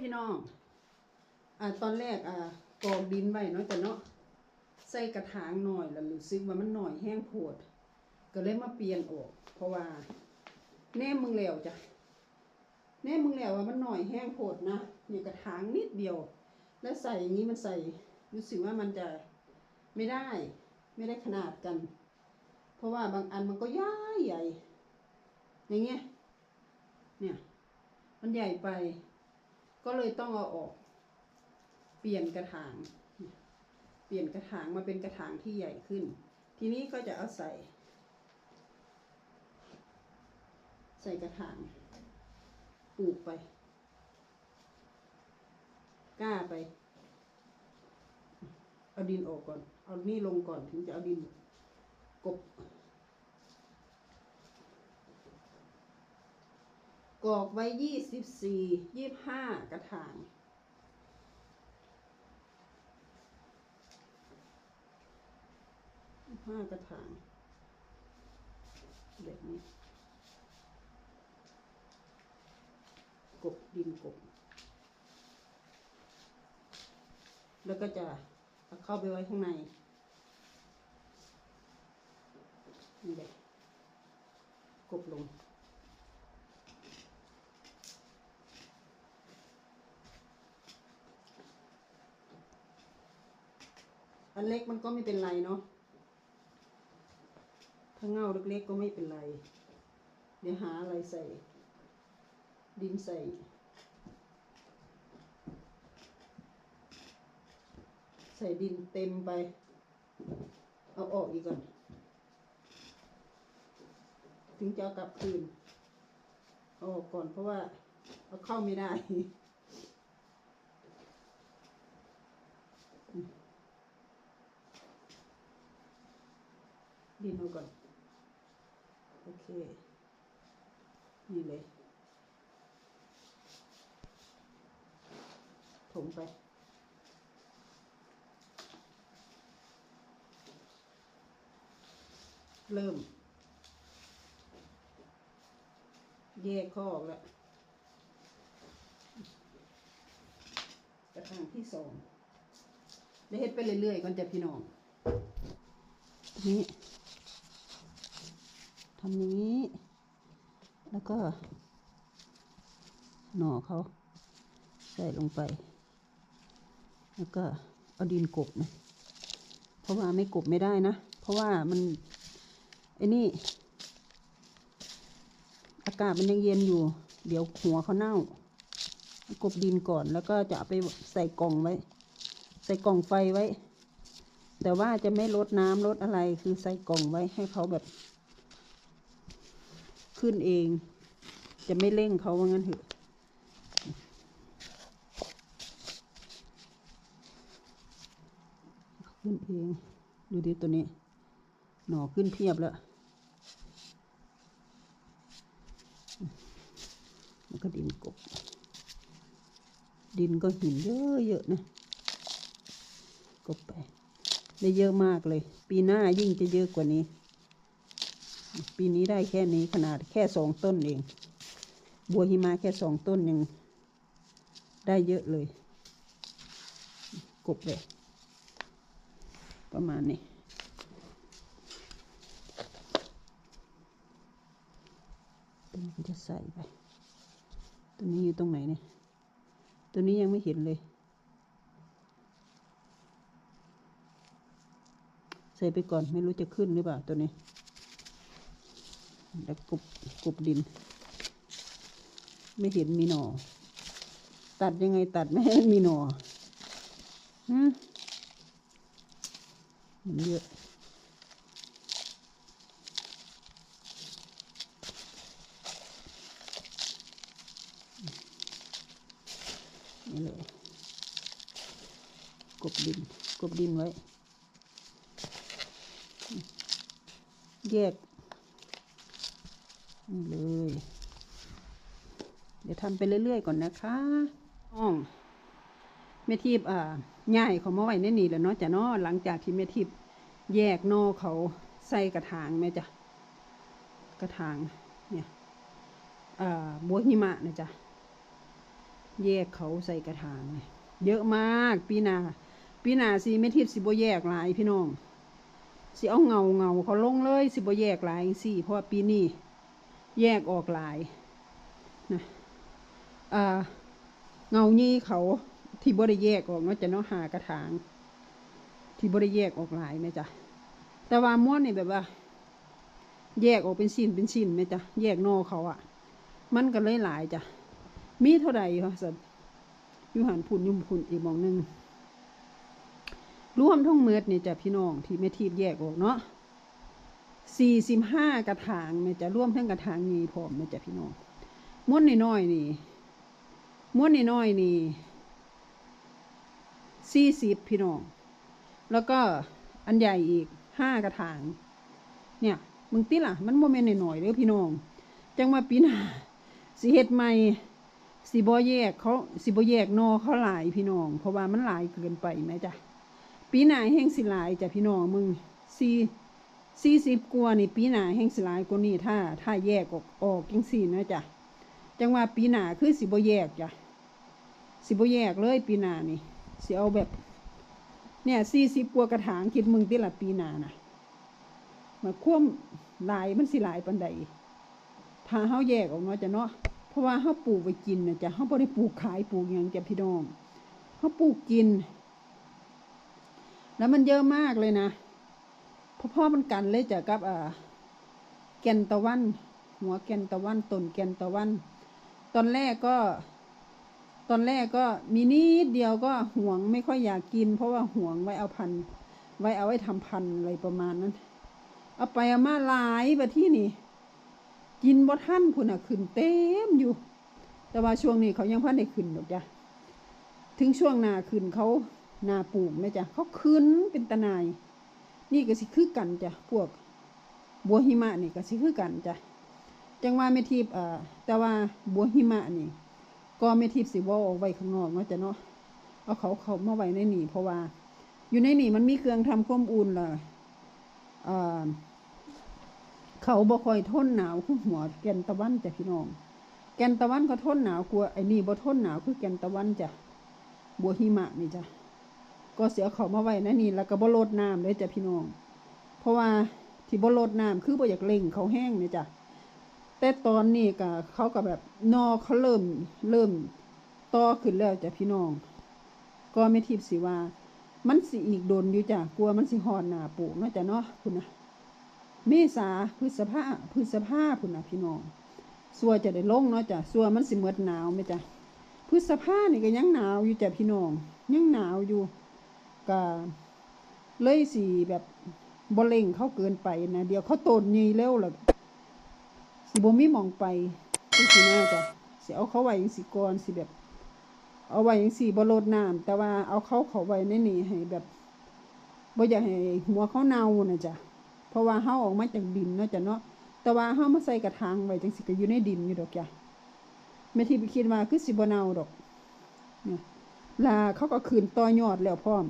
พี่น้อง อ่าตอนแรกอ่ากองดินไว้เนาะแต่เนาะใส่กระถางหน่อยแล้วรู้สึกว่ามันหน่อยแห้งโพดก็เลยมาเปลี่ยนออก เพราะว่าแน่มึงแล้วจ้ะแน่มึงแล้วว่ามันหน่อยแห้งโพดนะเนี่ยกระถางนิดเดียว แล้วใส่อย่างนี้มันใส่รู้สึกว่ามันจะไม่ได้ไม่ได้ขนาดกัน เพราะว่าบางอันมันก็ย้ายใหญ่ อย่างเงี้ยเนี่ยมันใหญ่ไป ก็เลยต้องเอาออก เปลี่ยนกระถาง เปลี่ยนกระถางมาเป็นกระถางที่ใหญ่ขึ้น ทีนี้ก็จะเอาใส่ ใส่กระถางปลูกไปกล้าไป เอาดินออกก่อน เอานี่ลงก่อนถึงจะเอาดินกบ กรอกไว้ยี่สิบสี่ยี่บห้ากระถาง ห้ากระถางแบบนี้ กบดินกบ แล้วก็จะเอาเข้าไปไว้ข้างในนี่เลยกบลง นเล็กมันก็ไม่เป็นไรเนาะถ้าเงาเล็กๆก็ไม่เป็นไร เดี๋ยวหาอะไรใส่ ดินใส่ใส่ดินเต็มไป เอาออกอีกก่อน ถึงจะกลับคืน เอาออกก่อนเพราะว่า เอาเข้าไม่ได้ ดินเอาก่อน โอเค นี่เลย ถมไป เริ่ม แยกข้อออกแล้วกระถางที่สองได้เฮ็ดไปเรื่อยๆก่อนจะพี่น้อง นี้ ทำอย่างนี้ แล้วก็หน่อเขาใส่ลงไป แล้วก็เอาดินกบนะเพราะว่าไม่กบไม่ได้นะ เพราะว่ามันไอ้นี่ อากาศมันยังเย็นอยู่ เดี๋ยวหัวเขาเน่ากบดินก่อนแล้วก็จะไปใส่กล่องไว้ ใส่กล่องไฟไว้ แต่ว่าจะไม่ลดน้ำลดอะไรคือใส่กล่องไว้ให้เขาแบบ ขึ้นเอง จะไม่เร่งเขาว่างั้นเถอะขึ้นเอง ดูดิตัวนี้ หน่อขึ้นเพียบแล้วแล้วก็ดินกบ ดินก็หินเยอะๆนะกบไป ได้เยอะมากเลย ปีหน้ายิ่งจะเยอะกว่านี้ ปีนี้ได้แค่นี้ขนาดแค่สองต้นเอง บัวหิมะแค่สองต้นยังได้เยอะเลย กบเลย ประมาณนี้ตัวนี้ก็จะใส่ไป ตัวนี้อยู่ตรงไหนเนี่ย ตัวนี้ยังไม่เห็นเลยใส่ไปก่อนไม่รู้จะขึ้นหรือเปล่าตัวนี้ แล้วกบกบดิน ไม่เห็นมีหนอตัดยังไงตัดไม่ให้มีหนอฮะมันเยอะนี่เลยกบดินกบดินไว้ แยก นี่เลย เดี๋ยวทำไปเรื่อยๆก่อนนะคะอ้องแม่ทิพย์อ่าย่ายเขามาไว้ในนี่แหล้วเนาะจ้ะเนาะหลังจากที่แม่ทิพย์แยกนอเขาใส่กระถางแม่จ้ะกระถางเนี่ยอ่าบัวหิมะนะจ๊ะแยกเขาใส่กระถางเยอะมากปีหนาปีหนาสิไม่ทิพย์สิบ่แยกหลายพี่น้องสิเอาเงาเงาเขาลงเลยสิบ่แยกหลายสิเพราะว่าปีนี้ แยกออกหลายนะอ่าเงานี้เขาที่บ่ได้แยกออกเนาะจะเนาะหากระถาง ที่บ่ได้แยกออกหลายไหมจ๊ะแต่ว่าม้วนนี่แบบว่า แยกออกเป็นชิ้นเป็นชิ้นไหมจ๊ะแยกนอเขาอะมันก็เลยหลายจ้ะมีเท่าใดคะสันยูหันพุ่นยุ่มพุ่นอีกมองหนึงรวมทั้งเมือดนี่จ้ะพี่น้องที่แม่ทีบแยกออกเนาะ สี่สิบห้ากระถางแม่จะร่วมทั้งกระถางนี้พร้อมแม่จ้ะพี่น้องม้วนน้อยๆนี่ม้วนน้อยๆนี่สี่สิบพี่น้อง แล้วก็อันใหญ่อีกห้ากระถาง เนี่ย มึงติล่ะ มันโมเมนต์หน่อยๆเด้อพี่น้อง จังมาปีหน้าสิเฮ็ดใหม่สิบ่แยกเขาสิบ่แยกนอเขาหลายพี่น้อง เพราะว่ามันหลายเกินไปไหมจ๊ะปีหน้าแห่งสิหลายจ้ะพี่น้องมึงสี่ สี่สิบกว่านี่ปีหน้าแห่งสลายกว่านี้ถ้าถ้าแยกออกออกจังสี่นะจ๊ะจังว่าปีหน้าคือสิบ่แยกจ้ะสิบ่แยกเลยปีหน้านี่สิเอาแบบ เนี่ยสี่สิบกว่ากระถางคิดมึงติละปีหน้านะมาคว่ำลายมันสิหลายปันใดถ้าเฮาแยกออกเนาะจ้ะเนาะเพราะว่าเฮาปลูกไว้กินนะจ้ะเฮาบ่ได้ปลูกขายปลูกหยังจ้ะพี่น้องเฮาปลูกกิน แล้วมันเยอะมากเลยนะ พอพ่อมันกันเลยจ้ะกับอ่าแกนตะวัน หัวแกนตะวันต้นแกนตะวัน ตอนแรกก็ ตอนแรกก็มีนิดเดียวก็ห่วงไม่ค่อยอยากกิน เพราะว่าห่วงไว้เอาพันไว้เอาไว้ทำพันอะไรประมาณนั้น เอาไปเอามาหลายไปที่นี่ กินบ่ท่านพุ่นอะขึ้นเต็มอยู่ แต่ว่าช่วงนี้เขายังพันได้ขึ้นหรอกจ้ะถึงช่วงนาขึ้นเขานาปลูกไหมจ้ะเขาขึ้นเป็นตะนาย นี่ก็สิคือกันจ้ะพวกบัวหิมะนี่ก็สิคือกันจ้ะจังว่าไม่ทิพย์เอ่อแต่ว่าบัวหิมะนี่ ก็ไม่ทิพย์สิว่าเอาไว้ข้างนอกเนาะจ้ะเนาะเอาเขาเขามาไว้ในนี่เพราะว่า อยู่ในนี่มันมีเครื่องทำความอุ่นล่ะเอ่อเขาบ่คอยทนหนาวคือหัวแกนตะวันจ้ะพี่น้อง แกนตะวันก็ทนหนาวกลัวไอ้นี่บ่ทนหนาวคือแกนตะวันจ้ะบัวหิมะนี่จ้ะ ก็เสียเขามาไว้ในนี่แล้วก็บ่ลดน้ำเลยจ้ะพี่น้อง เพราะว่าที่บ่ลดน้ำคือบ่อยากเล่งเขาแห้งนี่จ้ะแต่ตอนนี้ก็เขาก็แบบนอเขาเริ่มเริ่มต่อขึ้นแล้วจ้ะพี่น้อง ก็ไม่ทิพสิว่า มันสิอีกโดนอยู่จ้ะกลัวมันสิหอนหนาปูกเนาะจ้ะเนาะคุณนะเมษาพฤษภาพฤษภาคุณนะพี่น้องสัวจะได้ลงเนาะจ้ะสัวมันสิเมดหนาวไหมจ้ะพฤษภานี่ก็ยังหนาวอยู่จ้ะพี่น้อง ยังหนาวอยู่ ก็เลยสิแบบบเล่งเขาเกินไปนะเดี๋ยวเขาโตนยีเร็วแล้วสิบ่มีมองไปจังสิน่าจ้ะสิเอาเขาไว้จังสิก่อนสิแบบ เอาไว้จังสิบ่ลดน้ำแต่ว่าเอาเขาเขาไว้ในนี่ให้แบบบ่อยากให้หัวเขาเน่านะจ้ะเพราะว่าเฮาออกมาจากดินเนาะจ้ะเนาะแต่ว่าเฮามาใส่กระถางไว้จังสิก็อยู่ในดินอยู่ดอกจ้ะแม่ที่ไปคิดว่าคือสิบ่เน่าดอกเนี่ยลาเขาก็คืนต่อยอดแล้วพร้อม